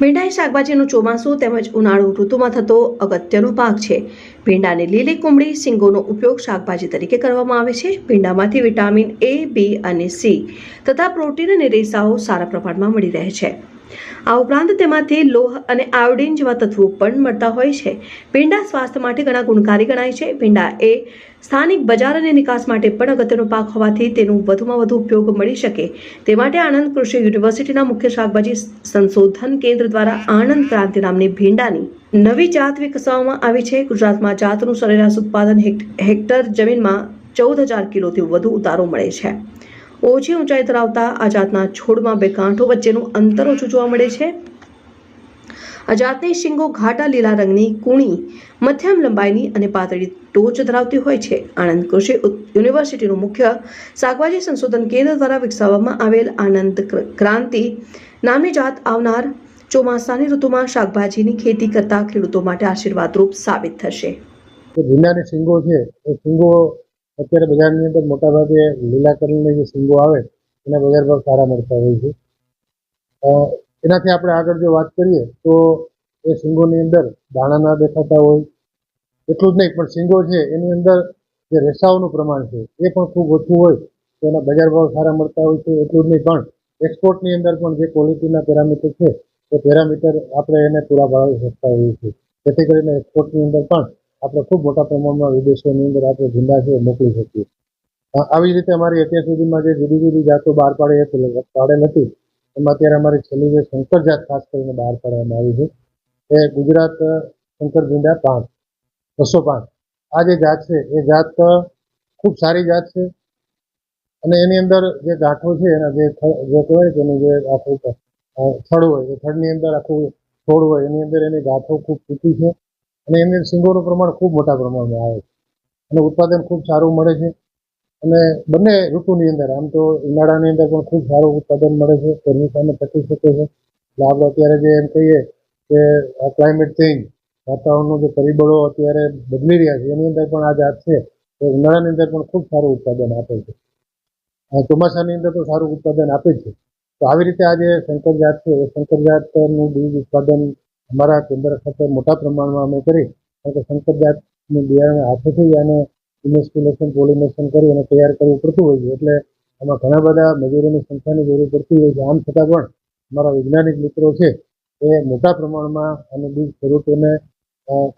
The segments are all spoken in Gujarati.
ભીંડા એ શાકભાજીનું ચોમાસું તેમજ ઉનાળુ ઋતુમાં થતો અગત્યનો પાક છે. ભીંડાની લીલી કુમળી સિંગોનો ઉપયોગ શાકભાજી તરીકે કરવામાં આવે છે. ભીંડામાંથી વિટામિન એ બી અને સી તથા પ્રોટીન અને રેસાઓ સારા પ્રમાણમાં મળી રહે છે. આ ઉપરાંત તેમાંથી લોહ અને આયોડિન જેવા તત્વો પણ મળતા હોય છે. ભીંડા સ્વાસ્થ્ય માટે ઘણા ગુણકારી ગણાય છે. ભીંડા એ સ્થાનિક બજાર અને નિકાસ માટે પણ અગત્યનો પાક હોવાથી તેનું વધુમાં વધુ ઉપયોગ મળી શકે. તે માટે આણંદ કૃષિ યુનિવર્સિટીના મુખ્ય શાકભાજી સંશોધન કેન્દ્ર દ્વારા આણંદ ક્રાંતિ નામની ભીંડાની નવી જાત વિકસાવવામાં આવી છે. ગુજરાતમાં જાતનું સરેરાશ ઉત્પાદન હેક્ટ- હેક્ટર જમીનમાં ચૌદ હજાર કિલોથી વધુ ઉતારો મળે છે. ઓછી ઊંચાઈ ધરાવતા આ જાતના છોડમાં બે કાંઠો વચ્ચેનું અંતર ઓછું જોવા મળે છે. આ જાતની શીંગો ઘાટા લીલા રંગની કૂણી, મધ્યમ લંબાઈની અને પાતળી ટોચ ધરાવતી હોય છે. આણંદ કૃષિ યુનિવર્સિટીનું મુખ્ય શાકભાજી સંશોધન કેન્દ્ર દ્વારા વિકસાવવામાં આવેલ આનંદ ક્રાંતિ નામની જાત આવનાર ચોમાસાની ઋતુમાં શાકભાજીની ખેતી કરતા ખેડૂતો માટે આશીર્વાદરૂપ સાબિત થશે. ભીંડાની શીંગો છે, એ શીંગો અત્યારે બજારની અંદર મોટાભાગે લીલા કલરની જે સિંગો આવે, એના બજાર ભાવ સારા મળતા હોય છે. એનાથી આપણે આગળ જો વાત કરીએ, તો એ સિંગોની અંદર દાણા ના દેખાતા હોય, એટલું જ નહીં, પણ સિંગો છે, એની અંદર જે રેસાઓનું પ્રમાણ છે, એ પણ ખૂબ ઓછું હોય, તો એના બજાર ભાવ સારા મળતા હોય છે, એટલું જ નહીં, પણ એક્સપોર્ટની અંદર પણ જે ક્વોલિટીના પેરામીટર છે, એ પેરામીટર આપણે એને પૂરા પાડી શકતા હોઈએ છીએ. જેથી કરીને એક્સપોર્ટની અંદર પણ આપણે ખૂબ મોટા પ્રમાણમાં વિદેશોની અંદર આપણે ભીંડા છે મોકલી શકીએ. આવી રીતે અમારી અત્યાર સુધીમાં જે જુદી જુદી જાતો બહાર પાડી હતી પાડેલ હતી એમાં અત્યારે અમારી છેલ્લી જે શંકર જાત ખાસ કરીને બહાર પાડવામાં આવી છે, એ ગુજરાત શંકર ઝુંડા પાંચ, બસો પાંચ. આ જે જાત છે, એ જાત ખૂબ સારી જાત છે, અને એની અંદર જે ગાંઠો છે, એના જે જે કહેવાય તેનું જે આખું થડ હોય, એ થડની અંદર આખું છોડ હોય, એની અંદર એની ગાંઠો ખૂબ ટૂંકી છે અને અંદર સિંગોનું પ્રમાણ ખૂબ મોટા પ્રમાણમાં આવે છે. અને ઉત્પાદન ખૂબ સારું મળે છે. અને બંને ઋતુની અંદર, આમ તો ઉનાળાની અંદર પણ ખૂબ સારું ઉત્પાદન મળે છે, ગરમી સામે ટકી શકે છે. એટલે આપણે અત્યારે જે એમ કહીએ કે આ ક્લાઇમેટ ચેન્જ વાતાવરણનું જે પરિબળો અત્યારે બદલી રહ્યા છે, એની અંદર પણ આ જાત છે. તો ઉનાળાની અંદર પણ ખૂબ સારું ઉત્પાદન આપે છે. ચોમાસાની અંદર તો સારું ઉત્પાદન આપે છે. તો આવી રીતે આ જે શંકર જાત છે, એ શંકર જાતનું બીજ ઉત્પાદન અમારા કેન્દ્ર ખાતે મોટા પ્રમાણમાં અમે કરી, કારણ કે શંકર જાતનું બિયારણ હાથેથી અને ઇન્વેસ્ટિગેશન પોલિનેશન કરી અને તૈયાર કરવું પડતું હોય છે. એટલે એમાં ઘણા બધા મજૂરોની સંખ્યાની જરૂર પડતી હોય છે. આમ છતાં પણ અમારા વૈજ્ઞાનિક મિત્રો છે એ મોટા પ્રમાણમાં અને બીજ ખેડૂતોને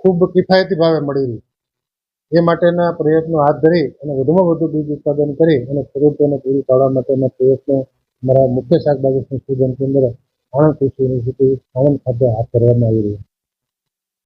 ખૂબ કિફાયતી ભાવે મળી રહી. એ માટેના પ્રયત્નો હાથ ધરી અને વધુમાં વધુ બીજ ઉત્પાદન કરી અને ખેડૂતોને પૂરી પાડવા માટેના પ્રયત્નો અમારા મુખ્ય શાકભાજી સંશોધન કેન્દ્ર આણંદ કૃષિ યુનિવર્સિટી આણંદ ખાતે હાથ ધરવામાં આવી રહી છે.